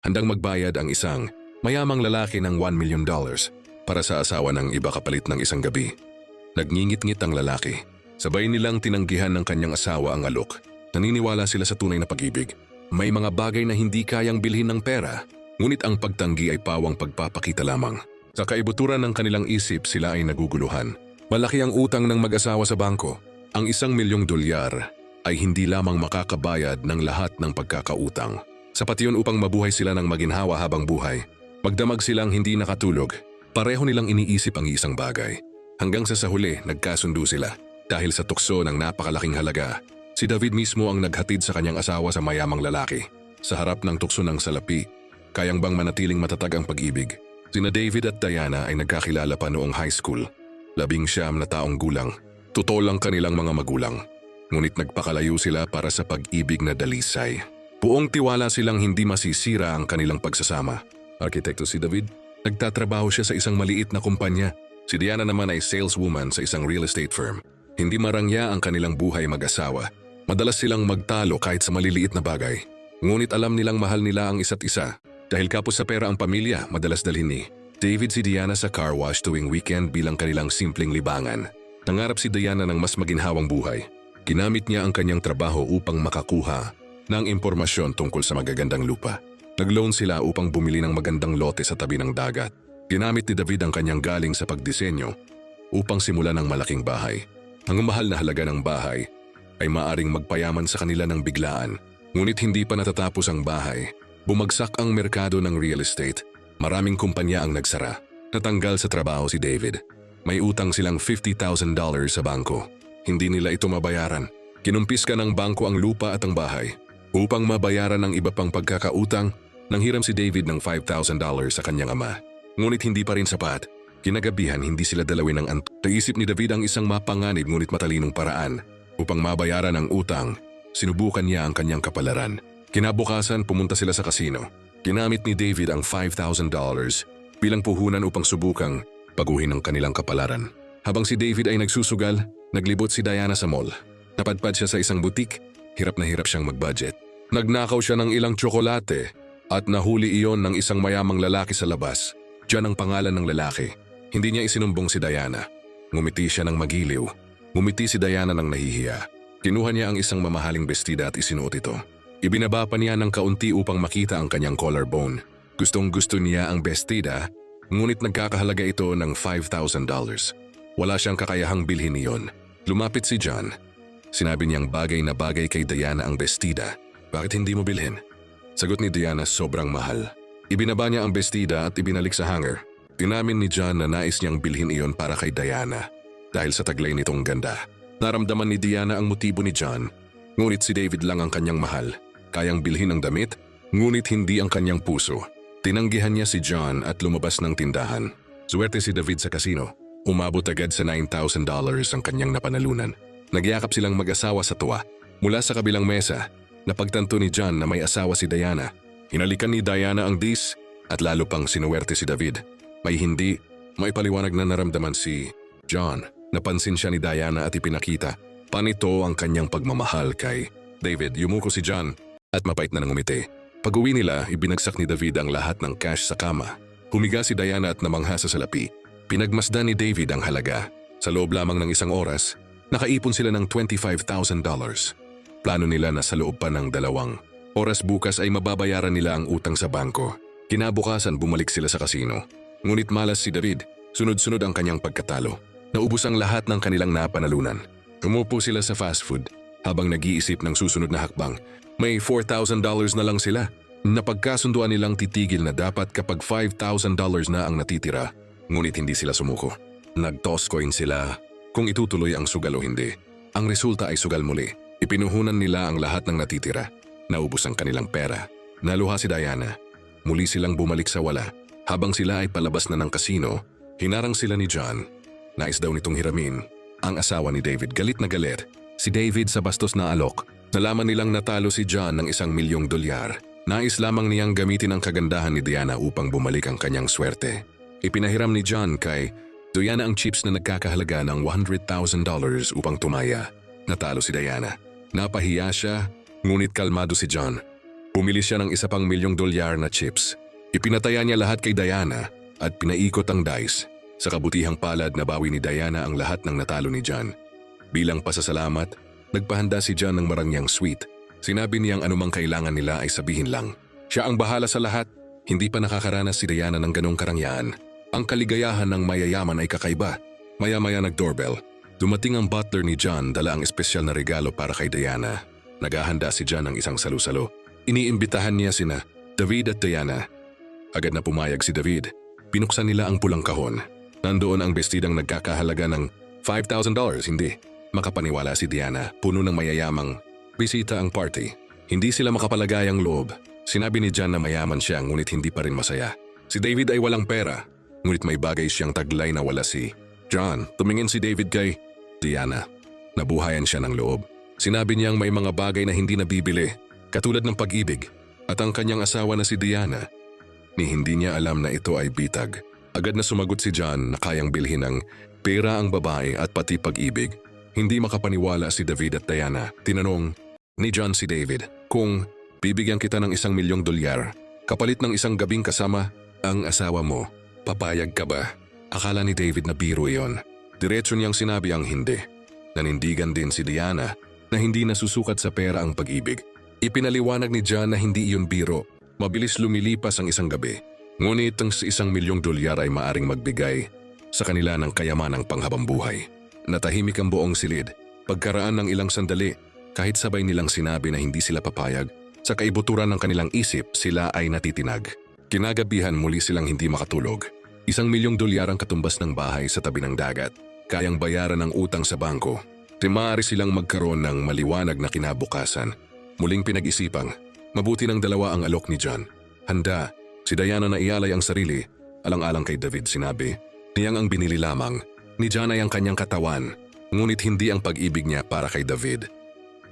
handang magbayad ang isang mayamang lalaki ng 1 million dollars para sa asawa ng iba kapalit ng isang gabi. Nagngingit-ngit ang lalaki. Sabay nilang tinanggihan ng kanyang asawa ang alok. Naniniwala sila sa tunay na pag-ibig. May mga bagay na hindi kayang bilhin ng pera, ngunit ang pagtanggi ay pawang pagpapakita lamang. Sa kaibuturan ng kanilang isip, sila ay naguguluhan. Malaki ang utang ng mag-asawa sa bangko. Ang isang milyong dolyar ay hindi lamang makakabayad ng lahat ng pagkakautang. Sapat yun upang mabuhay sila ng maginhawa habang buhay. Magdamag silang hindi nakatulog. Pareho nilang iniisip ang isang bagay. Hanggang sa sa huli, nagkasundo sila. Dahil sa tukso ng napakalaking halaga, si David mismo ang naghatid sa kanyang asawa sa mayamang lalaki. Sa harap ng tukso ng salapi, kayang bang manatiling matatag ang pag-ibig? Sina David at Diana ay nagkakilala pa noong high school. Labing siyam na taong gulang. Totoo lang kanilang mga magulang. Ngunit nagpakalayo sila para sa pag-ibig na dalisay. Buong tiwala silang hindi masisira ang kanilang pagsasama. Arkitekto si David, nagtatrabaho siya sa isang maliit na kumpanya. Si Diana naman ay saleswoman sa isang real estate firm. Hindi marangya ang kanilang buhay mag-asawa. Madalas silang magtalo kahit sa maliliit na bagay. Ngunit alam nilang mahal nila ang isa't isa. Dahil kapos sa pera ang pamilya, madalas dalhin ni David si Diana sa car wash tuwing weekend bilang kanilang simpleng libangan. Nangarap si Diana ng mas maginhawang buhay. Ginamit niya ang kanyang trabaho upang makakuha ng impormasyon tungkol sa magagandang lupa. Nag-loan sila upang bumili ng magandang lote sa tabi ng dagat. Ginamit ni David ang kanyang galing sa pagdisenyo upang simulan ng malaking bahay. Ang mahal na halaga ng bahay ay maaring magpayaman sa kanila ng biglaan. Ngunit hindi pa natatapos ang bahay. Bumagsak ang merkado ng real estate. Maraming kumpanya ang nagsara. Natanggal sa trabaho si David. May utang silang $50,000 sa bangko. Hindi nila ito mabayaran. Kinumpiska ng bangko ang lupa at ang bahay. Upang mabayaran ang iba pang pagkakautang, nanghiram si David ng $5,000 sa kanyang ama. Ngunit hindi pa rin sapat. Kinagabihan hindi sila dalawin ng ant. Naisip ni David ang isang mapanganib ngunit matalinong paraan. Upang mabayaran ang utang, sinubukan niya ang kanyang kapalaran. Kinabukasan pumunta sila sa kasino. Ginamit ni David ang $5,000 bilang puhunan upang subukang paguhin ang kanilang kapalaran. Habang si David ay nagsusugal, naglibot si Diana sa mall. Napadpad siya sa isang butik, hirap na hirap siyang mag-budget. Nagnakaw siya ng ilang tsokolate at nahuli iyon ng isang mayamang lalaki sa labas. Diyan ang pangalan ng lalaki. Hindi niya isinumbong si Diana. Ngumiti siya ng magiliw. Ngumiti si Diana ng nahihiya. Kinuha niya ang isang mamahaling bestida at isinuot ito. Ibinaba pa niya ng kaunti upang makita ang kanyang collarbone. Gustong gusto niya ang bestida, ngunit nagkakahalaga ito ng $5,000. Wala siyang kakayahang bilhin iyon. Lumapit si John. Sinabi niyang bagay na bagay kay Diana ang bestida. Bakit hindi mo bilhin? Sagot ni Diana sobrang mahal. Ibinaba niya ang bestida at ibinalik sa hanger. Tinamin ni John na nais niyang bilhin iyon para kay Diana dahil sa taglay nitong ganda. Naramdaman ni Diana ang motibo ni John, ngunit si David lang ang kanyang mahal. Kayang bilhin ang damit, ngunit hindi ang kanyang puso. Tinanggihan niya si John at lumabas ng tindahan. Swerte si David sa kasino. Umabot agad sa $9,000 ang kanyang napanalunan. Nagyakap silang mag-asawa sa tuwa. Mula sa kabilang mesa, napagtanto ni John na may asawa si Diana. Hinalikan ni Diana ang dis at lalo pang sinuwerte si David. May hindi, may paliwanag na naramdaman si John. Napansin siya ni Diana at ipinakita. Panito ang kanyang pagmamahal kay David. Yumuko si John at mapait na nangumiti. Pag-uwi nila, ibinagsak ni David ang lahat ng cash sa kama. Humiga si Diana at namangha sa salapi. Pinagmasdan ni David ang halaga. Sa loob lamang ng isang oras, nakaipon sila ng $25,000. Plano nila na sa loob pa ng dalawang oras bukas ay mababayaran nila ang utang sa bangko. Kinabukasan bumalik sila sa kasino. Ngunit malas si David, sunod-sunod ang kanyang pagkatalo. Naubos ang lahat ng kanilang napanalunan. Umupo sila sa fast food habang nag-iisip ng susunod na hakbang. May $4,000 na lang sila. Napagkasunduan nilang titigil na dapat kapag $5,000 na ang natitira. Ngunit hindi sila sumuko. Nag-toss coin sila kung itutuloy ang sugal o hindi. Ang resulta ay sugal muli. Ipinuhunan nila ang lahat ng natitira. Naubos ang kanilang pera. Naluha si Diana. Muli silang bumalik sa wala. Habang sila ay palabas na ng kasino, hinarang sila ni John. Nais daw nitong hiramin. Ang asawa ni David galit na galit. Si David sa bastos na alok. Nalaman nilang natalo si John ng isang milyong dolyar. Nais lamang niyang gamitin ang kagandahan ni Diana upang bumalik ang kanyang swerte. Ipinahiram ni John kay Diana ang chips na nagkakahalaga ng $100,000 upang tumaya. Natalo si Diana. Napahiya siya, ngunit kalmado si John. Bumili siya ng isa pang milyong dolyar na chips. Ipinataya niya lahat kay Diana at pinaikot ang dice. Sa kabutihang palad nabawi ni Diana ang lahat ng natalo ni John. Bilang pasasalamat, nagpahanda si John ng marangyang sweet. Sinabi niyang anumang kailangan nila ay sabihin lang. Siya ang bahala sa lahat. Hindi pa nakakaranas si Diana ng ganong karangyaan. Ang kaligayahan ng mayayaman ay kakaiba. Maya-maya nag-doorbell. Dumating ang butler ni John dala ang espesyal na regalo para kay Diana. Naghahanda si John ng isang salu-salo. Iniimbitahan niya sina David at Diana. Agad na pumayag si David. Pinuksan nila ang pulang kahon. Nandoon ang bestidang nagkakahalaga ng $5,000, hindi. Makapaniwala si Diana, puno ng mayayamang bisita ang party. Hindi sila makapalagay ang loob. Sinabi ni John na mayaman siya ngunit hindi pa rin masaya. Si David ay walang pera, ngunit may bagay siyang taglay na wala si John. Tumingin si David kay Diana. Nabuhayan siya ng loob. Sinabi niyang may mga bagay na hindi nabibili, katulad ng pag-ibig, at ang kanyang asawa na si Diana. Ni hindi niya alam na ito ay bitag. Agad na sumagot si John na kayang bilhin ng pera ang babae at pati pag-ibig. Hindi makapaniwala si David at Diana. Tinanong ni John si David kung bibigyan kita ng isang milyong dolyar kapalit ng isang gabing kasama ang asawa mo. Papayag ka ba? Akala ni David na biro iyon. Diretso niyang sinabi ang hindi. Nanindigan din si Diana na hindi nasusukat sa pera ang pag-ibig. Ipinaliwanag ni John na hindi iyon biro. Mabilis lumilipas ang isang gabi. Ngunit ang sa isang milyong dolyar ay maaring magbigay sa kanila ng kayamanang panghabang buhay. Natahimik ang buong silid. Pagkaraan ng ilang sandali, kahit sabay nilang sinabi na hindi sila papayag, sa kaibuturan ng kanilang isip, sila ay natitinag. Kinagabihan muli silang hindi makatulog. Isang milyong dolyar ang katumbas ng bahay sa tabi ng dagat. Kayang bayaran ang utang sa bangko. Timari silang magkaroon ng maliwanag na kinabukasan. Muling pinag-isipang, mabuti ng dalawa ang alok ni John. Handa, si Diana na ialay ang sarili. Alang-alang kay David sinabi, niyang ang binili lamang. Ni John ay ang kanyang katawan, ngunit hindi ang pag-ibig niya para kay David.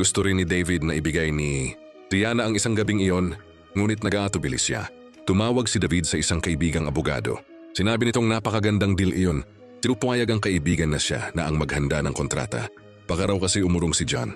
Gusto rin ni David na ibigay ni Diana ang isang gabing iyon, ngunit nag-aatubilis siya. Tumawag si David sa isang kaibigang abogado. Sinabi nitong napakagandang deal iyon. Tinupayag ang kaibigan na siya na ang maghanda ng kontrata. Baka raw kasi umurong si John.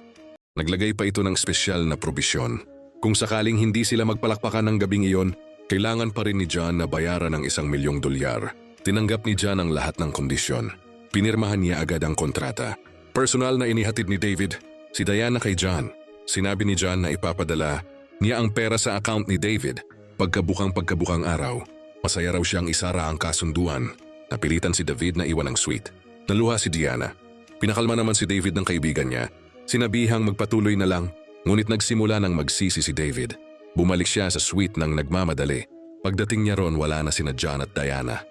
Naglagay pa ito ng espesyal na probisyon. Kung sakaling hindi sila magpalakpakan ng gabing iyon, kailangan pa rin ni John na bayaran ng isang milyong dolyar. Tinanggap ni John ang lahat ng kondisyon. Pinirmahan niya agad ang kontrata. Personal na inihatid ni David, si Diana kay John. Sinabi ni John na ipapadala niya ang pera sa account ni David pagkabukang pagkabukang araw. Masaya raw siyang isara ang kasunduan. Napilitan si David na iwan ang suite. Naluha si Diana. Pinakalma naman si David ng kaibigan niya. Sinabihang magpatuloy na lang, ngunit nagsimula ng magsisi si David. Bumalik siya sa suite ng nagmamadali. Pagdating niya ron wala na sina John at Diana.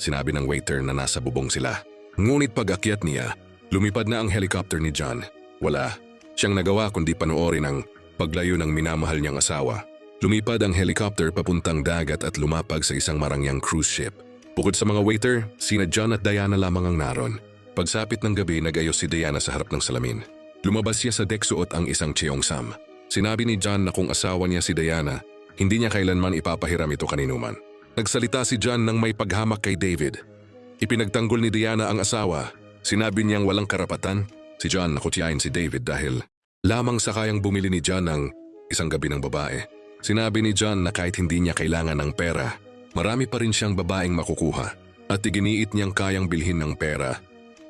Sinabi ng waiter na nasa bubong sila. Ngunit pag-akyat niya, lumipad na ang helicopter ni John. Wala. Siyang nagawa kundi panoorin ang paglayo ng minamahal niyang asawa. Lumipad ang helicopter papuntang dagat at lumapag sa isang marangyang cruise ship. Bukod sa mga waiter, sina John at Diana lamang ang naron. Pagsapit ng gabi, nagayos si Diana sa harap ng salamin. Lumabas siya sa deck suot ang isang cheongsam. Sinabi ni John na kung asawa niya si Diana, hindi niya kailanman ipapahiram ito kaninuman. Nagsalita si John ng may paghamak kay David. Ipinagtanggol ni Diana ang asawa. Sinabi niyang walang karapatan. Si John nakutyain si David dahil lamang sa kayang bumili ni John ng isang gabi ng babae. Sinabi ni John na kahit hindi niya kailangan ng pera, marami pa rin siyang babaeng makukuha at iginiit niyang kayang bilhin ng pera.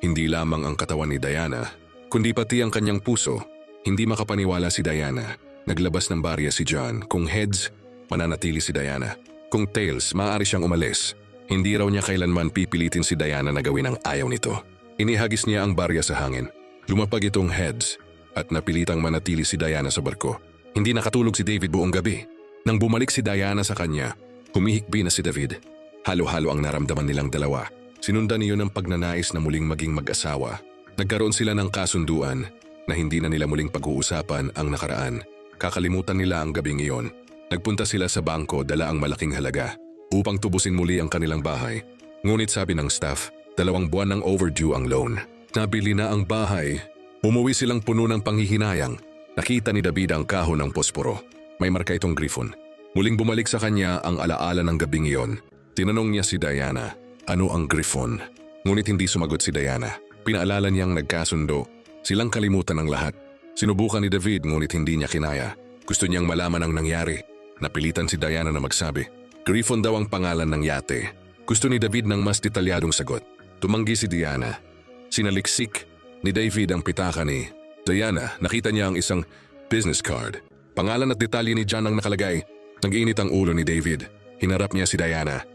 Hindi lamang ang katawan ni Diana, kundi pati ang kanyang puso. Hindi makapaniwala si Diana. Naglabas ng barya si John. Kung heads, mananatili si Diana. Kung tails, maaari siyang umalis. Hindi raw niya kailanman pipilitin si Diana na gawin ang ayaw nito. Inihagis niya ang barya sa hangin. Lumapag itong heads at napilitang manatili si Diana sa barko. Hindi nakatulog si David buong gabi. Nang bumalik si Diana sa kanya, humihikbi na si David. Halo-halo ang naramdaman nilang dalawa. Sinundan niyo ng pagnanais na muling maging mag-asawa. Nagkaroon sila ng kasunduan na hindi na nila muling pag-uusapan ang nakaraan. Kakalimutan nila ang gabing iyon. Nagpunta sila sa bangko dala ang malaking halaga upang tubusin muli ang kanilang bahay. Ngunit sabi ng staff, dalawang buwan ng overdue ang loan. Nabili na ang bahay. Umuwi silang puno ng panghihinayang. Nakita ni David ang kahon ng posporo. May marka itong griffon. Muling bumalik sa kanya ang alaala ng gabing iyon. Tinanong niya si Diana, ano ang griffon? Ngunit hindi sumagot si Diana. Pinaalala niyang nagkasundo. Silang kalimutan ang lahat. Sinubukan ni David ngunit hindi niya kinaya. Gusto niyang malaman ang nangyari. Napilitan si Diana na magsabi. Griffon daw ang pangalan ng yate. Gusto ni David ng mas detalyadong sagot. Tumanggi si Diana. Sinaliksik ni David ang pitaka ni Diana. Nakita niya ang isang business card. Pangalan at detalye ni John ang nakalagay. Nag-init ang ulo ni David. Hinarap niya si Diana.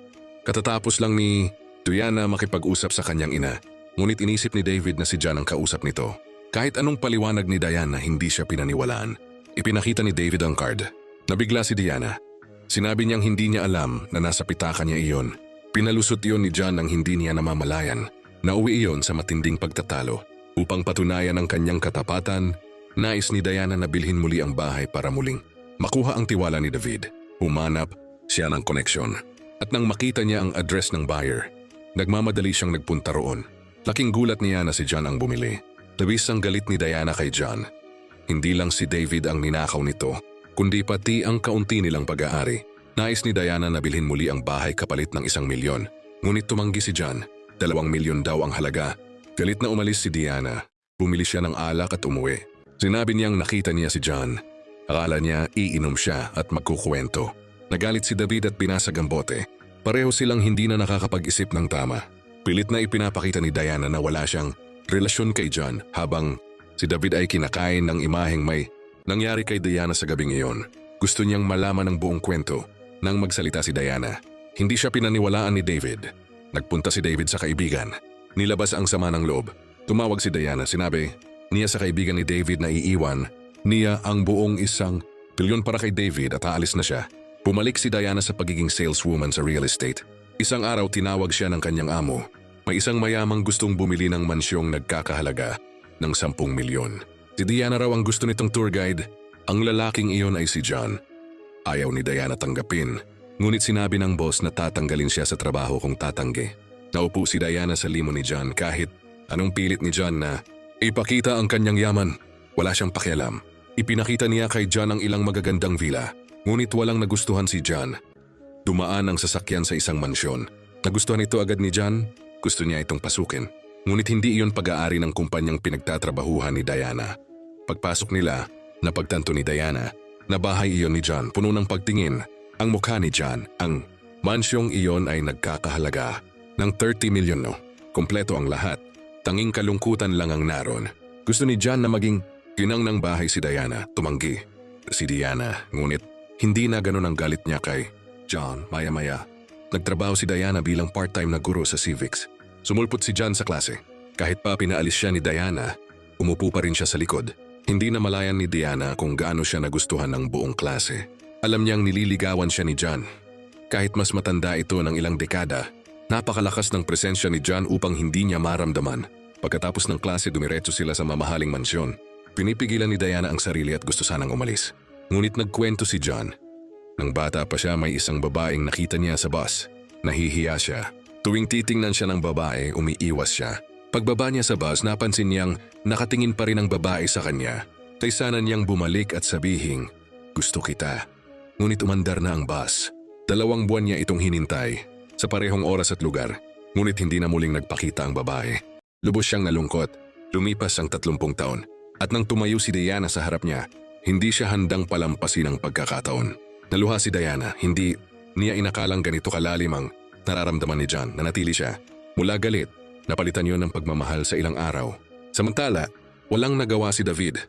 Katatapos lang ni Diana makipag-usap sa kanyang ina. Ngunit inisip ni David na si John ang kausap nito. Kahit anong paliwanag ni Diana, hindi siya pinaniwalaan. Ipinakita ni David ang card. Nabigla si Diana. Sinabi niyang hindi niya alam na nasa pitaka niya iyon. Pinalusot iyon ni John nang hindi niya namamalayan. Nauwi iyon sa matinding pagtatalo. Upang patunayan ang kanyang katapatan, nais ni Diana na bilhin muli ang bahay para muling makuha ang tiwala ni David. Humanap siya ng koneksyon. At nang makita niya ang address ng buyer, nagmamadali siyang nagpunta roon. Laking gulat niya na si John ang bumili. Labis ang galit ni Diana kay John. Hindi lang si David ang ninakaw nito, kundi pati ang kaunti nilang pag-aari. Nais ni Diana na bilhin muli ang bahay kapalit ng isang milyon. Ngunit tumanggi si John. Dalawang milyon daw ang halaga. Galit na umalis si Diana. Bumili siya ng alak at umuwi. Sinabi niyang nakita niya si John. Akala niya iinom siya at magkukwento. Nagalit si David at binasag ang bote. Pareho silang hindi na nakakapag-isip ng tama. Pilit na ipinapakita ni Diana na wala siyang relasyon kay John habang si David ay kinakain ng imaheng may nangyari kay Diana sa gabing iyon. Gusto niyang malaman ang buong kwento nang magsalita si Diana. Hindi siya pinaniwalaan ni David. Nagpunta si David sa kaibigan. Nilabas ang sama ng loob. Tumawag si Diana. Sinabi niya sa kaibigan ni David na iiwan niya ang buong isang bilyon para kay David at aalis na siya. Bumalik si Diana sa pagiging saleswoman sa real estate. Isang araw tinawag siya ng kanyang amo. May isang mayamang gustong bumili ng mansyong nagkakahalaga ng 10 milyon. Si Diana raw ang gusto nitong tour guide. Ang lalaking iyon ay si John. Ayaw ni Diana tanggapin. Ngunit sinabi ng boss na tatanggalin siya sa trabaho kung tatanggi. Naupo si Diana sa limo ni John kahit anong pilit ni John na ipakita ang kanyang yaman. Wala siyang pakialam. Ipinakita niya kay John ang ilang magagandang villa. Ngunit walang nagustuhan si John. Dumaan ang sasakyan sa isang mansyon. Nagustuhan ito agad ni John. Gusto niya itong pasukin. Ngunit hindi iyon pag-aari ng kumpanyang pinagtatrabahuhan ni Diana. Pagpasok nila, napagtanto ni Diana na bahay iyon ni John puno ng pagtingin. Ang mukha ni John, ang mansyong iyon ay nagkakahalaga ng 30 milyon no. Kompleto ang lahat. Tanging kalungkutan lang ang naroon. Gusto ni John na maging ginang ng bahay si Diana, tumanggi. Si Diana, ngunit hindi na ganun ang galit niya kay John maya-maya. Nagtrabaho si Diana bilang part-time na guro sa civics. Sumulpot si John sa klase. Kahit pa pinaalis siya ni Diana, umupo pa rin siya sa likod. Hindi na malayan ni Diana kung gaano siya nagustuhan ng buong klase. Alam niyang nililigawan siya ni John. Kahit mas matanda ito ng ilang dekada, napakalakas ng presensya ni John upang hindi niya maramdaman. Pagkatapos ng klase dumiretso sila sa mamahaling mansyon. Pinipigilan ni Diana ang sarili at gusto sanang umalis. Ngunit nagkwento si John nang bata pa siya may isang babaeng nakita niya sa bus. Nahihiya siya. Tuwing titingnan siya ng babae, umiiwas siya. Pagbaba niya sa bus, napansin niyang nakatingin pa rin ang babae sa kanya. Kaysanan niyang bumalik at sabihing, Gusto kita. Ngunit umandar na ang bus. Dalawang buwan niya itong hinintay. Sa parehong oras at lugar. Ngunit hindi na muling nagpakita ang babae. Lubos siyang nalungkot. Lumipas ang tatlumpung taon. At nang tumayo si Diana sa harap niya, hindi siya handang palampasin ang pagkakataon. Naluha si Diana, hindi niya inakalang ganito kalalim ang nararamdaman ni John. Nanatili siya. Mula galit, napalitan yon ng pagmamahal sa ilang araw. Samantala, walang nagawa si David.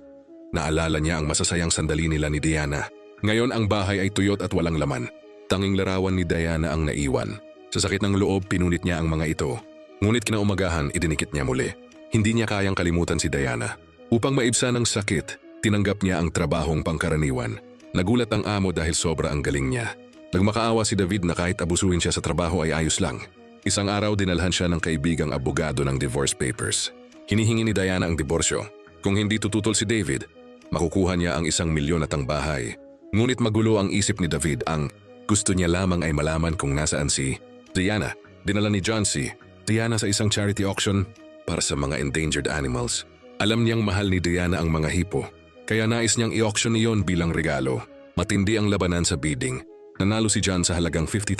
Naalala niya ang masasayang sandali nila ni Diana. Ngayon ang bahay ay tuyot at walang laman. Tanging larawan ni Diana ang naiwan. Sa sakit ng loob, pinunit niya ang mga ito. Ngunit kinaumagahan, idinikit niya muli. Hindi niya kayang kalimutan si Diana. Upang maibsan ang sakit, tinanggap niya ang trabahong pangkaraniwan. Nagulat ang amo dahil sobra ang galing niya. Nagmakaawa si David na kahit abusuin siya sa trabaho ay ayos lang. Isang araw dinalhan siya ng kaibigang abogado ng divorce papers. Hinihingi ni Diana ang diborsyo. Kung hindi tututol si David, makukuha niya ang isang milyon at ang bahay. Ngunit magulo ang isip ni David ang gusto niya lamang ay malaman kung nasaan si Diana. Dinala ni John si Diana sa isang charity auction para sa mga endangered animals. Alam niyang mahal ni Diana ang mga hipo kaya nais niyang i-auction iyon bilang regalo. Matindi ang labanan sa bidding. Nanalo si John sa halagang $50,000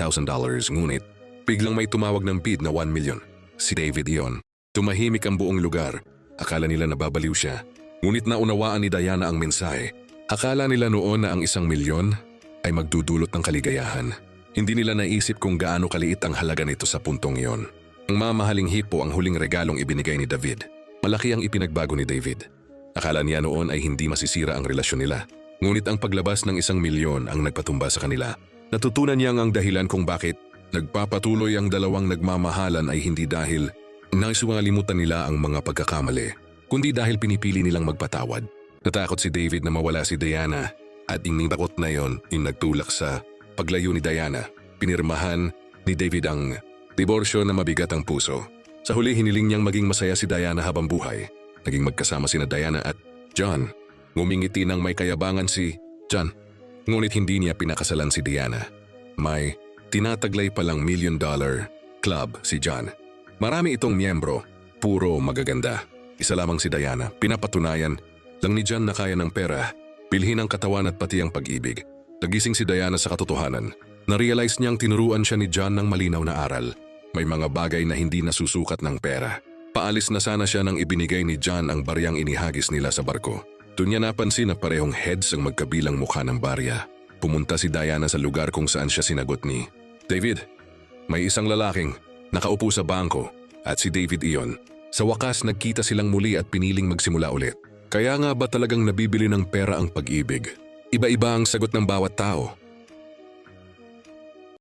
ngunit biglang may tumawag ng bid na 1 million. Si David iyon. Tumahimik ang buong lugar. Akala nila nababaliw siya. Ngunit naunawaan ni Diana ang mensahe. Akala nila noon na ang isang milyon ay magdudulot ng kaligayahan. Hindi nila naisip kung gaano kaliit ang halaga nito sa puntong iyon. Ang mamahaling hipo ang huling regalong ibinigay ni David. Malaki ang ipinagbago ni David. Akala niya noon ay hindi masisira ang relasyon nila. Ngunit ang paglabas ng isang milyon ang nagpatumba sa kanila. Natutunan niyang ang dahilan kung bakit nagpapatuloy ang dalawang nagmamahalan ay hindi dahil naisungalimutan nila ang mga pagkakamali, kundi dahil pinipili nilang magpatawad. Natakot si David na mawala si Diana at ining takot na yon yung nagtulak sa paglayo ni Diana. Pinirmahan ni David ang diborsyo na mabigat ang puso. Sa huli hiniling niyang maging masaya si Diana habang buhay. Naging magkasama sina Diana at John. Ngumingiti ng may kayabangan si John. Ngunit hindi niya pinakasalan si Diana. May tinataglay palang million dollar club si John. Marami itong miyembro, puro magaganda. Isa lamang si Diana, pinapatunayan lang ni John na kaya ng pera, bilhin ang katawan at pati ang pag-ibig. Nagising si Diana sa katotohanan. Na-realize niyang tinuruan siya ni John ng malinaw na aral. May mga bagay na hindi nasusukat ng pera. Paalis na sana siya nang ibinigay ni John ang baryang inihagis nila sa barko. Doon niya napansin na parehong heads ang magkabilang mukha ng barya. Pumunta si Diana sa lugar kung saan siya sinagot ni David. May isang lalaking nakaupo sa bangko at si David iyon. Sa wakas nagkita silang muli at piniling magsimula ulit. Kaya nga ba talagang nabibili ng pera ang pag-ibig? Iba-iba ang sagot ng bawat tao.